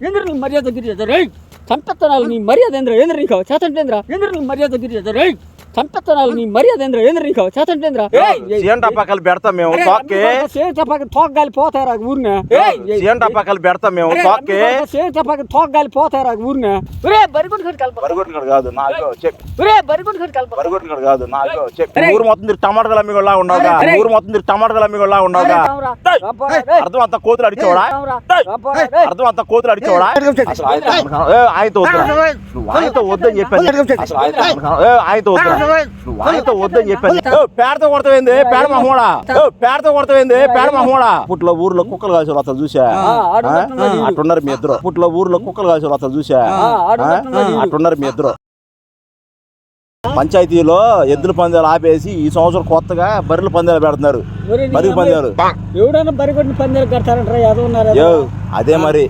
ఏంద్ర నీ మర్యాద గిర్యాద రైట్ చంపెత్తనాలు నీ మర్యాద ఏంద్ర? ఏంద్ర నీకు? చేతంటేంద్ర? ఏంద్ర నీ మర్యాద గిర్యాద రైట్ చంపెత్తనాలు నీ మర్యాద ఏంద్ర ఏంద్ర నీకు? చేతంటేంద్ర? సీఎం టపాకాలు పెడతాం మేము తోక్కి. సేటపాకి తోగ్గాలి పోతారా ఊరినే. సీఎం టపాకాలు పెడతాం మేము తోక్కి. సేటపాకి తోగ్గాలి పోతారా ఊరినే. ఒరే బరిగుండు కట్టి కలప బరిగొట్టుకాడు కాదు నాకు చెప్పి. ఒరే బరిగుండు కట్టి కలప బరిగొట్టుకాడు కాదు నాకు చెప్పి. ఊరు మొత్తం తిరిగి టమాటాలు అమ్మి కూడా ఉండవుగా ఊరు మొత్తం తిరిగి టమాటాలు అమ్మి కూడా ఉండవుగా అర్థం అంతా కోతులు అడిచోడా అర్థం అంతా కోతులు అడిచోడా ఆయనతో నువ్వు ఆయనతో వద్దని చెప్పాను. ఆయనతో వద్దురా. వద్దని చెప్పాను. పేడతో కొడతావేంది? పేడ మహోడా పేడతో కొడతావేంది? పేడ మహోడా పుట్లో ఊర్లో కుక్కలు కాసి అతను చూసా. అట్టున్నారు మీ ఇద్దరు. పుట్లో ఊర్లో కుక్కలు కాసి అతను చూసా. అట్టున్నారు మీ ఇద్దరు. పంచాయతీలో ఎద్దుల పందాలు ఆపేసి ఈ సంవత్సరం కొత్తగా బర్రెల పందాలు పెడుతున్నారు. బర్రెల పందాలు. కడతారంటారా? యో అదే మరి.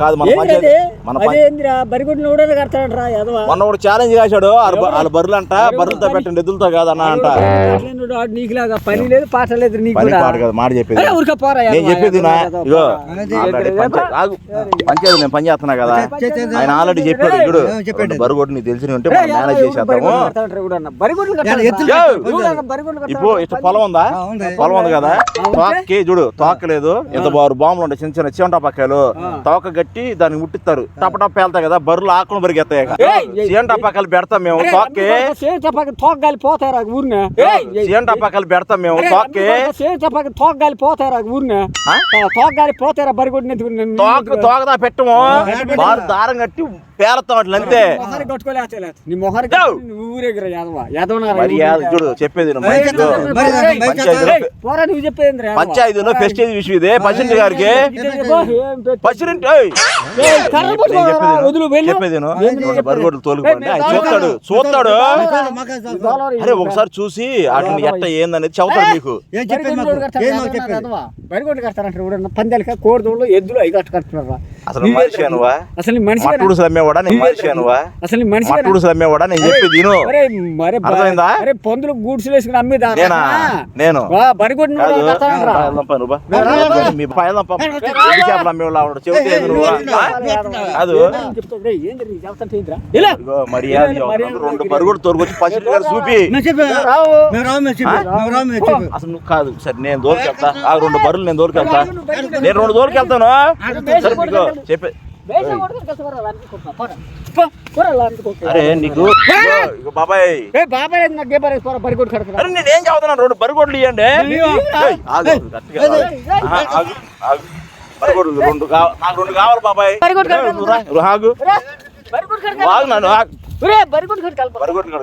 కాదు మన పంచాయతీ మన బరిగొడ్ని యాదవ? మొన్న ఒకటి ఛాలెంజ్ వాళ్ళ బర్రెలు అంట బర్రెలతో పెట్టండి ఎద్దులతో కాదన్న అంట. నీకులాగా పని లేదు పాట లేదు నీకు పని కూడా. పాడు కదా మాట చెప్పేది. నేను చెప్పేది నా ఇగో పంచాయతీ నేను పని చేస్తున్నా కదా. ఆయన ఆల్రెడీ చెప్పాడు ఇప్పుడు. బరుగొడ్డు నీకు తెలిసి ఉంటే మనం మేనేజ్ చేసేద్దాము. ఇప్పుడు? పొలం ఉందా. పొలం ఉంది కదా? తోకకి చూడు తోకలేదు ఎంత బారు బాంబులు ఉంటాయి చిన్న చిన్న చివంట పక్కలు. తోక గట్టి దానికి ముట్టిస్తారు టప టప పేలుతాయి కదా బర్రెలు ఆకులు పరిగెత్తాయి. చివంట పక్కలు పెడతాం మేము తోకకి. సేటపాకి తోగ్గాలి పోతారా ఊరినే. చివంట పక్కలు పెడతాం మేము తోకకి. సేటపాకి తోగ్గాలి పోతారా ఊరినే. ఆ? తోగ్గాలి పోతారా నేను- తోక తోకదా పెట్టము. దారం కట్టి అట్లా అంతే చూడు చెప్పేది పంచాయతీలో ఫెస్టేజ్ విషయం ఇదే గారికి తోలుకోండి ఆయన చూస్తాడు చూస్తాడు అరే ఒకసారి చూసి వాటిని ఎట్ట ఏందనేది చెబుతాడు మీకు కడతారంటారు పందాలక కోడిదోళ్ళు ఎద్దులు అవి కట్టు కట్టుకున్నారా అసలు మనిషి అనువా? అసలు మనిషి మట్టుడు అమ్మేవాడా నేను మనిషి అనువా? అసలు మనిషి మట్టుడు అమ్మేవాడా నేను చెప్పేది మరి అర్థమైందా? అరే పొందులు గూడ్స్ వేసుకుని అమ్మేదా నేనా? నేను. బరిగొడ్డు. మీ పాయలం చేపలు అమ్మేవాళ్ళు ఆవిడ. చెబితే చెబుతున్నాను. రెండు పరుగులు తోలుకొచ్చి పసిరెడ్డి గారు చూపి. అసలు నువ్వు కాదు. సరే నేను దోలుకెళ్తా. ఆ రెండు బర్రెలు నేను దోలుకెళ్తా. నేను రెండు సరే ఇదిగో. చెప్పే. అరే నీకు బాబాయ్. బాబాయ్ నేనేం చదువుతున్నాను రెండు బరిగొడ్లు ఇవ్వండి. బరిగొడ్లు రెండు నాకు రెండు కావాలి బాబాయ్. నన్ను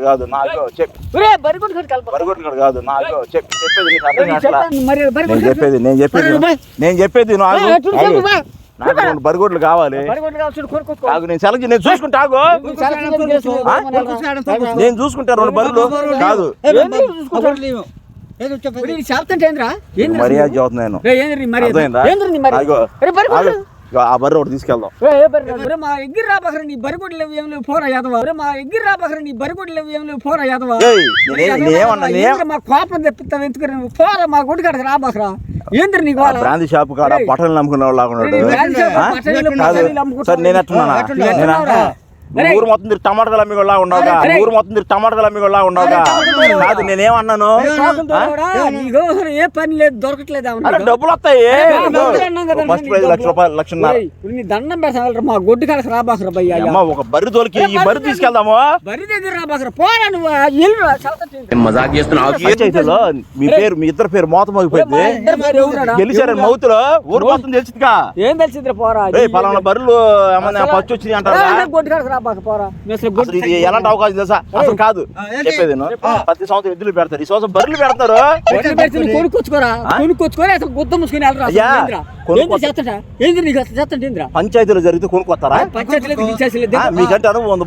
కాదు నాకు నాకు చెప్పేది నేను. చెప్పేది నేను చెప్పేది నాకు రెండు బరిగొడ్లు కావాలి నేను సెలెక్ట్ నేను చూసుకుంటా ఆగు ఆ? నేను చూసుకుంటా రెండు బరులు కాదు మర్యాద? చదువుతున్నా నేను రే? అర్థమైందా? ఆగు. ఆగు. ఇగో ఆ బర్రె ఒకటి తీసుకెళ్దాం మా ఏయ్, నేనే- నేనేమన్నా నేనేం కోపం తెప్పిస్తావు ఎందుకు నువ్వు పోరా మా గుడి కాడకి రాబకరా ఏంద్ర బ్రాంతి షాప్ కాడ ఏయ్. బట్టలు నమ్ముకునే వాళ్ళు లాగా ఉన్నాడు. సరే నేను ఎట్టున్నానా ఊరు మొత్తం తిరిగి టమాటాలు అమ్మి కూడా ఉండవుగా. ఊరు మొత్తం తిరిగి టమాటాలు అమ్మి కూడా ఉండవుగా కాదు నేనేమన్నాను ఏ పని లేదు దొరకట్లేదు డబ్బులు వస్తాయి. First prize lakh. రూపాయలు లక్షన్నర. ఇప్పుడు నీ దండం పెడతా మా గొడ్డు కాడకి రాబాకరా భయ్యా అమ్మ ఒక బర్రి తోలికి ఈ బర్రి తీసుకెళ్దాము? బరి దగ్గర రాబాకరా పోరా నువ్వు మజాక్ చేస్తున్నావు మీ పేరు మీ ఇద్దరు పేరు మోత మోగిపోయింది. గెలిచారని మౌతులో? ఊరు మొత్తం తెలిసిందిగా. ఏం తెలిసిందిరా పోరా? పలానా బర్రెలు ఏమన్నా ఫస్ట్ వచ్చింది అంటారా? గొడ్డు కాడకి పోరా నువ్వు అసలు అసలు గొడ్డు ఇది ఎలాంటి అవకాశం తెలుసా అసలు కాదు ఏంటి? చెప్పేది విను. ప్రతి సంవత్సరం ఎద్దులు పెడతారు ఈ సంవత్సరం బర్రెలు పెడతారు కొనుక్కొచ్చుకోరా అసలు గుద్ద మూసుకొని వెళ్ళరా పంచాయతీలో జరిగితే కొనుక్కొస్తారా మీకంటే అనుభవం ఉంది.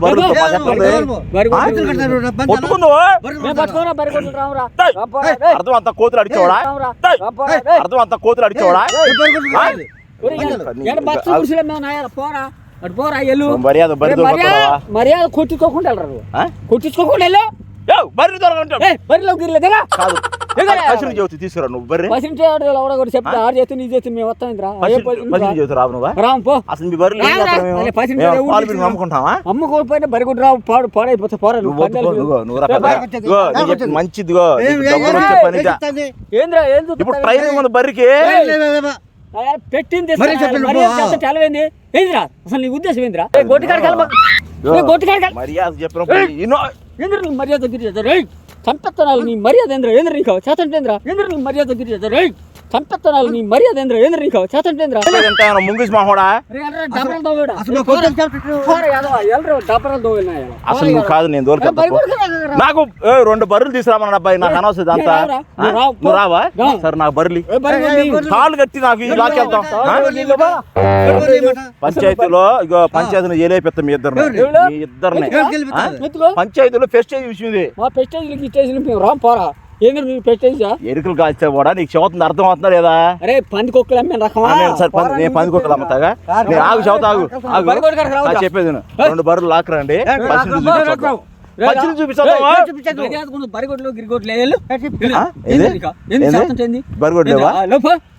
అర్థం అంతా కోతులు ఏయ్. అర్థం అంతా కోతులు పోరా అటు పోరా ఎల్లు మర్యాద కొట్టించుకోకుండా వెళ్ళరా వెళ్ళు. బర్రె గిరిలేదేగా కాదు. తీసుకురా నువ్వు బర్రె చెప్తే నీ మేము వస్తాం రా? రావు నువ్వా? రామ్ పో. అసలు మీ బర్రెలు అమ్ముకుంటావా అమ్ముకోకపోయినా పాడు పాడైపోతే పోరా నువ్వు నువ్వు మంచిదిగో? ఏంద్రా ఏం ఇప్పుడు ఉంది బర్రికి పెట్టింది తెలవేంది ఏంద్రా? అసలు నీ ఉద్దేశం ఏంద్రా? మర్యాద చెప్పినప్పుడు ఇన్నో ఏంద్రా నీ మర్యాద గిరి రేయ్! చంపెత్తనాలు నీ మర్యాద ఏంద్రా? ఏంద్ర నీకు? చేతంటేంద్రా ఏంద్ర? నీ మర్యాద గిరి రేయ్! చంపెత్తనాలు నీ మర్యాద ఏంద్ర ఏంద్ర నీకు చేతంటేంద్రా అంటే ముంగిసి మాహోడా డబ్బరాలు దోవేడా అసలు డబ్బరాలు నువ్వు కాదు నేను దోలుకెళ్తా నాకు ఏ, రెండు బర్రెలు తీసుకురామన్న అబ్బాయి నాకు అనవసరం? నువ్వు రావు. సరే నాకు బర్రెలు. కాళ్ళు కట్టి నాకు ఏమాట? పంచాయతీలో ఇగో పంచాయతీలో ఏలేపెత్త మీ ఇద్దరు? మీ ఇద్దరిని? ఎత్తుకో పంచాయతీలో ఫెస్టేజ్ విషయం ఇది. మా పెస్టేజ్లకి ఇచ్చేసి మేము రాం పోరా. నీ పెస్టేజా ఎరుకలు కాల్చే కూడా నీకు చెబుతుంది అర్థం అవుతుందా లేదా అరే పంది కుక్కలు అమ్మే రకమా సరే పంది నేను పంది కుక్కలు అమ్ముతాగా నేను ఆగు చెబుతా ఆగు ఆగు చెప్పేది. రెండు బర్రెలు లాక్కరండి. బరిగొడ్లు గిరిగొడ్లు వెళ్ళు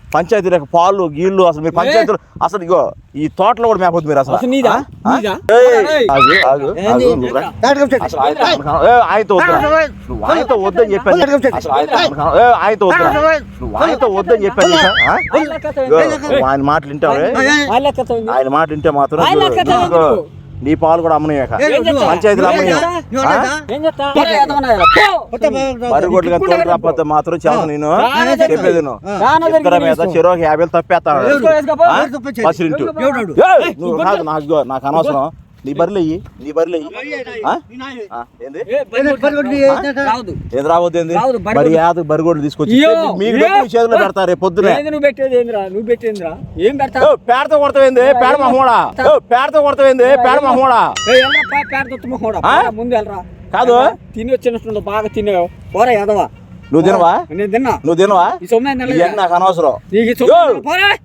లోప పంచాయతీలకు పాలు గీళ్ళు అసలు మీరు పంచాయతీలో అసలు ఇగో ఈ తోటలో కూడా మేపొద్దు మీరు అసలు? ఆయనతో ఆయనతో వద్దు నువ్వు ఆయనతో వద్దని చెప్పాను. ఆయనతో వద్దు నువ్వు ఆయనతో వద్దని చెప్పాను? ఆయన మాటలు వింటావే? ఏంది? ఆయన మాట వింటే మాత్రం నీ పాలు కూడా నువ్వు. పంచాయతీలో నువ్వు అమ్మనియ లేదా? నువ్వు లేదా? ఏం చెప్తా పోరా, యాదవనా ఇలా, పో. కొత్త బాగా- బరిగొడ్లు కానీ తోడు రాకపోతే మాత్రం చేస్తాను నేను. చెప్పేది ఇద్దరు మీద. చెరోకి యాభై తప్పేస్తాను నాకు నాకు అనవసరం. నీ బర్రెలు ఇయ్యి నీ బర్రెలు? ఆ, ఏంది? రావద్దు. ఏది రావద్దు ఏంది? రావద్దు, బరిగొడ్డు. మరి యాద బరిగొడ్లు తీసుకొచ్చి మీకు. డబ్బులు చేతిలో పెడతారు రేపు పొద్దునే ఏంది నువ్వు పెట్టేది ఏందిరా? నువ్వు పెట్టేందిరా ఏం పెడతా? ఓ, పేడతో కొడతావేంది పేడ మహోడా ఓ, పేడతో కొడతావేంది పేడ పా, పేడ తొత్తు కూడా ఆ? ముందు వెళ్ళరా. కాదు. తిని వచ్చినట్టు బాగా తిన్నావు పోరా యాదవా. నువ్వు తినవా? నేను తిన్నా. నువ్వు తినవా? ఇవన్నీ నాకు అనవసరం.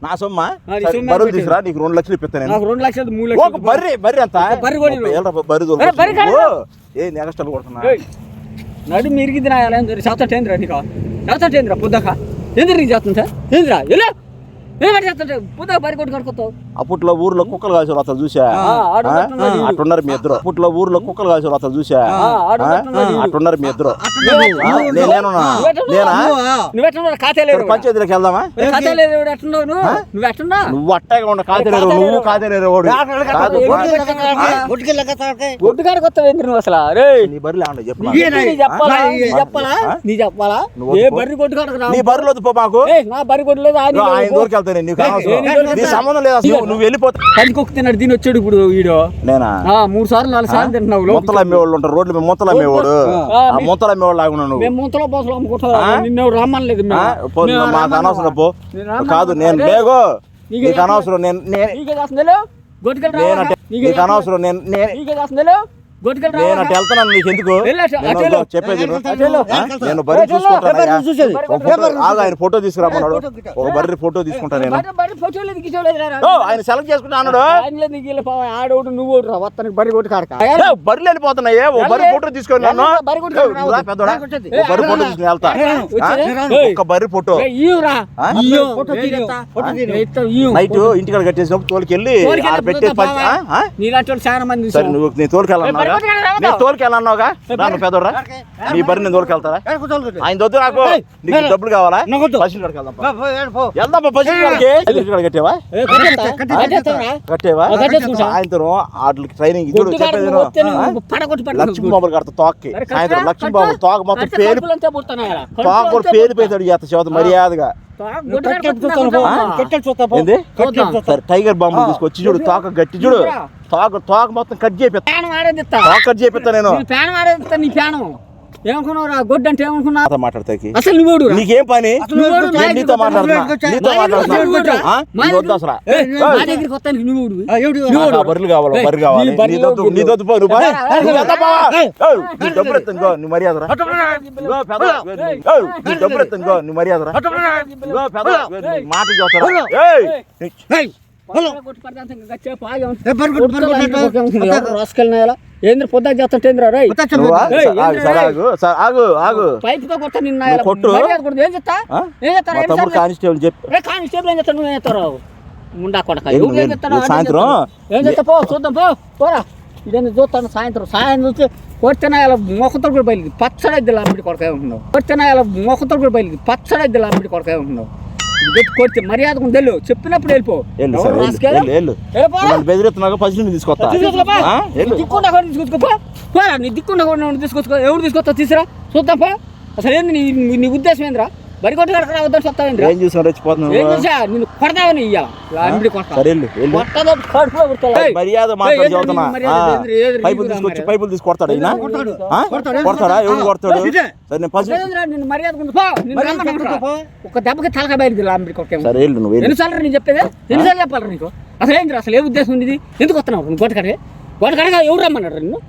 నా సొమ్మ? సరే, బరువు నాకు తీసుకురా నీకు రెండు లక్షలు ఇప్పిస్తాను నేను. రెండు లక్షలు మూడు లక్షలు బర్రె బర్రె అంత బర్రె ఏ, నెగస్టల్ కొడుతున్నా. నడు మిరిగింది నా ఎలా ఏంద్రా నీకు. చేస్తాంట ఏంద్రా పొద్దాక ఏంద్ర నీకు చేస్తుంటా? ఏంద్రా? ఎలా అప్పట్లో ఊర్లో కుక్కలు కాసి అతను చూసా. అట్టున్నారు మీ ఇద్దరు. అప్పట్లో ఊర్లో కుక్కలు కాసి అతను చూసా. అట్టున్నారు మీ ఇద్దరు. అట్టున్నాడు. ఆ, నువ్వు నే- నేనున్నా? నువ్వెట్టున్నావు? నేనా? నువ్వా? పంచాయతీలోకి వెళ్దామా? నువ్వు? నువ్వు అట్టాగా ఉండ నువ్వు కాదు వస్తావు ఏంద్ర నువ్వు అసలు? నీ బర్రెలు ఏమన్నా చెప్పాలా? చెప్పాలా? నీ చెప్పాలా? నువ్వు ఏ వద్దు. బర్రి కొట్టు కాడకు రా నీ బర్రెలు వద్దు పో మాకు. ఏయ్, నా బర్రి కొట్టు లేదు ఆయన ఇదిగో దూరికి వెళ్తాను నీకు అనవసరం. నీ. సంబంధం లేదు అసలు నువ్వు వెళ్ళిపోతా పది కుక్క తిన్నాడు దీని వచ్చాడు ఇప్పుడు వీడు నేనా ఆ, మూడు సార్లు నాలుగు సార్లు తింటున్నావు లోపలికి. ముత్తలు అమ్మేవాళ్ళు ఉంటారు రోడ్ల మీద ముత్తలు అమ్మేవాడు ఆ, ఆ ముత్తలు అమ్మేవాళ్ళు నువ్వు మేము ముంతలో బస్సులో అమ్ముకుంటాం ఆ? నిన్ను రమ్మనలేదు ఆ? మేము పో, మేము మాకు రమ్మన్నాం. అనవసరం పో నేను. కాదు నేను అరే, లేగో నీకే నీకు అనవసరం నేను నేను నీకే చేస్తుందో గొట్టుకెళ్ళి నేను రావాలా? నీకే నీకు అనవసరం నేను నేను నీకే చేస్తుందో గొట్టుకెళ్ళి నేను వెళ్తున్నాను నీకు ఎందుకు. చెప్పేది నేను. బర్రె. చూసుకుంటాను. ఒక ఆయన ఫోటో తీసుకురామన్నాడు. ఒక బర్రె ఫోటో తీసుకుంటా నేను. బర్రె- బర్రె ఫోటో లేదు, గీచో లేదు రా. ఓ, ఆయన సెలెక్ట్ ఆడోడు నువ్వు వస్తానికి బర్రె కొట్టు కాడక బర్రెలు వెళ్ళిపోతున్నాయే? ఓ బర్రె. ఫోటో తీసుకొని నన్ను. బర్రె పెద్దోడా. ఫోటో తీసుకుని వెళ్తా. ఒక్క బర్రె ఫోటో. నైట్ ఇంటికాడ కట్టేసినప్పుడు వాళ్ళు సరే. నువ్వు నేను. నేను తోలుకెళ్ళన్నావుగా పెద్దోడా నీ బర్రె నేను తోలుకెళ్తారా. ఆయన వద్దు నాకు నీకు డబ్బులు కావాలా? వెళ్దాం కాడికి. కట్టేవా? కట్టేవా. ఆయనతో వాటికి ట్రైనింగ్ చూడు లక్ష్మీ బాబులు కడతా తోక్కి సాయంత్రం? లక్ష్మీ బాబు? తోక మొత్తం పేరు? తోక కూడా పేలిపోతాడు చేత చేత మర్యాదగా. టైగర్ బాంబు తీసుకొచ్చి చూడు తోక గట్టి చూడు. తోక తోక మొత్తం కట్ చేపిస్తా. తోక కట్ చేపిస్తా నేను. నీ ప్రాణం ఆడేది ఇస్తా, నీ ప్రాణం ఏమనుకున్నావురా? గొడ్డు అంటే ఏమనుకున్నా నాతో మాట్లాడతాకి. అసలు నువ్వు నీకేం పని నువ్వు నువ్వు నీతో మాట్లాడుతున్నా. నీతో? ఆ? నువ్వు. ఆ. నువ్వు ఆ బర్రెలు కావాలి? ఏయ్, బర్రెలు కావాలి. నీ బర్రెలు నీ దొద్దు వద్దు. నీ దొద్దు పో నువ్వు పో. ఏయ్, ఏయ్, నువ్వు ఎంత బావా? ఏయ్. ఏయ్, నీ డబ్బులు ఎత్తు ఇంకో నీ మర్యాద డబ్బులు ఎత్తు ఇంకో నీ మర్యాద మాట చూస్తారా రాసుకెళ్ళినా? ఏంద్ర పొద్దాక చేస్తుంటేంద్ర రై ఆగు, ఆగు ఆగు పైపుతో కొట్ట నిన్న కొట్టు. ఏం చెప్తా? ఏం చెప్తారా? కానిస్టేబుల్ చెప్పి. కానిస్టేబుల్ ఏం చేస్తావు? నువ్వు చేస్తావు? ముండా కొడక. ఏం లేదు, సాయంత్రం. ఏం చెప్తా పో చూద్దాం పో పోరా. ఇదేంది చూస్తాను సాయంత్రం. సాయంత్రం చూస్తే కొట్టిన ఇలా మొక్కతో కూడా బయలుకి పచ్చడి లాంటి కొడక ఉంటున్నావు కొట్టిన ఇలా మొక్కతో కూడా బయలుకి పచ్చడి లాంటి కొడక ఉంటున్నావు ఇది పెట్టి కొడితే మర్యాద తెలు చెప్పినప్పుడు వెళ్ళిపో. బెదిరిస్తున్నాక పసిని తీసుకొస్తా. దిక్కుండా తీసుకొచ్చుకోపా నీ దిక్కుండా కూడా తీసుకొచ్చుకో ఎవరు తీసుకొస్తా? తీసురా. చూద్దాం పా. అసలు ఏంది నీ నీ ఉద్దేశం ఏంద్రా? బరి కొట్టి కడక వద్దని చెప్తావేంద్రా ఏం చూసావు రెచ్చిపోతున్నావు? ఏం చూసా? నిన్ను కొడతావని ఇయ్యాల. అంబడి కొడతా. సరే మర్యాద ఏయ్, మాట్లాడి ఏంది చదువుతున్నా. నీ మర్యాద? ఏంది? ఏంది? పైపులు తీసుకొచ్చి? పైపులు కొడతాడు. ఆ? కొడతాడు. ఎవరు కొడతాడు. సరే నేను పసి ఏందిరా నిన్ను మర్యాద. ఒక దెబ్బకి తలక బయలుదేరి అంబడి కొట్టేమో. సరే నువ్వు ఎన్నిసార్లు నేను చెప్పేది? ఎన్నిసార్లు చెప్పాలి నీకు? అసలు ఏంటి అసలు ఏ ఉద్దేశం ఉంది ఇది? ఎందుకు వస్తున్నావు? నువ్వు గొట్టకడే గొట్టకడగా ఎవరు రమ్మన్నాడు నిన్ను?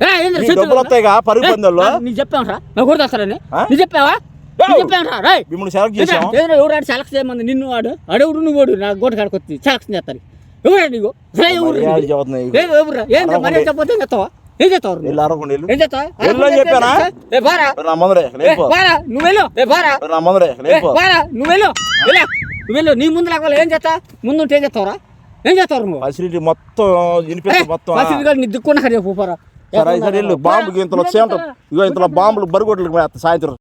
ఏ, ఏందిరా, నీ చేతులు డబ్బులు వస్తాయిగా పరుగు ఏ, పందెల్లో? ఆ, నీకు చెప్పావురా నాకు కూడా వస్తారని ఆ? నీకు చెప్పావా? మిమ్మల్ని సెలెక్ట్ చేసాం ఎవరు సెలక్ట్ చేయమంది? నిన్ను వాడు అడవుడు నువ్వు వాడు నాకు గోట కాడికి వచ్చి సెలక్షన్ చేస్తారు ఎవరా నీకు? ఎవరు చదువుతున్నాయి ఏం మర్యాద చెప్పకపోతే ఏం చేస్తావా? ఏం చేస్తావు ఏం చేస్తావా? చెప్పానా? ఏ బారా. నా బారా నువ్వు వెళ్ళు. ఏ బారా. నా బారా వెళ్ళు. నీ ముందు లేకపోతే ఏం చేస్తా ముందు ఏం చేస్తావురా? ఏం చేస్తావు నువ్వు? ఫెసిలిటీ మొత్తం వినిపిస్తుంది మొత్తం. ఫస్ట్గా నీ దిక్కున్న కదే పోపారా సరే సరే బాంబుకి ఇంతలో సేంట ఇగో ఇంతలో బాంబులు బరిగొడ్లకు సాయంత్రం.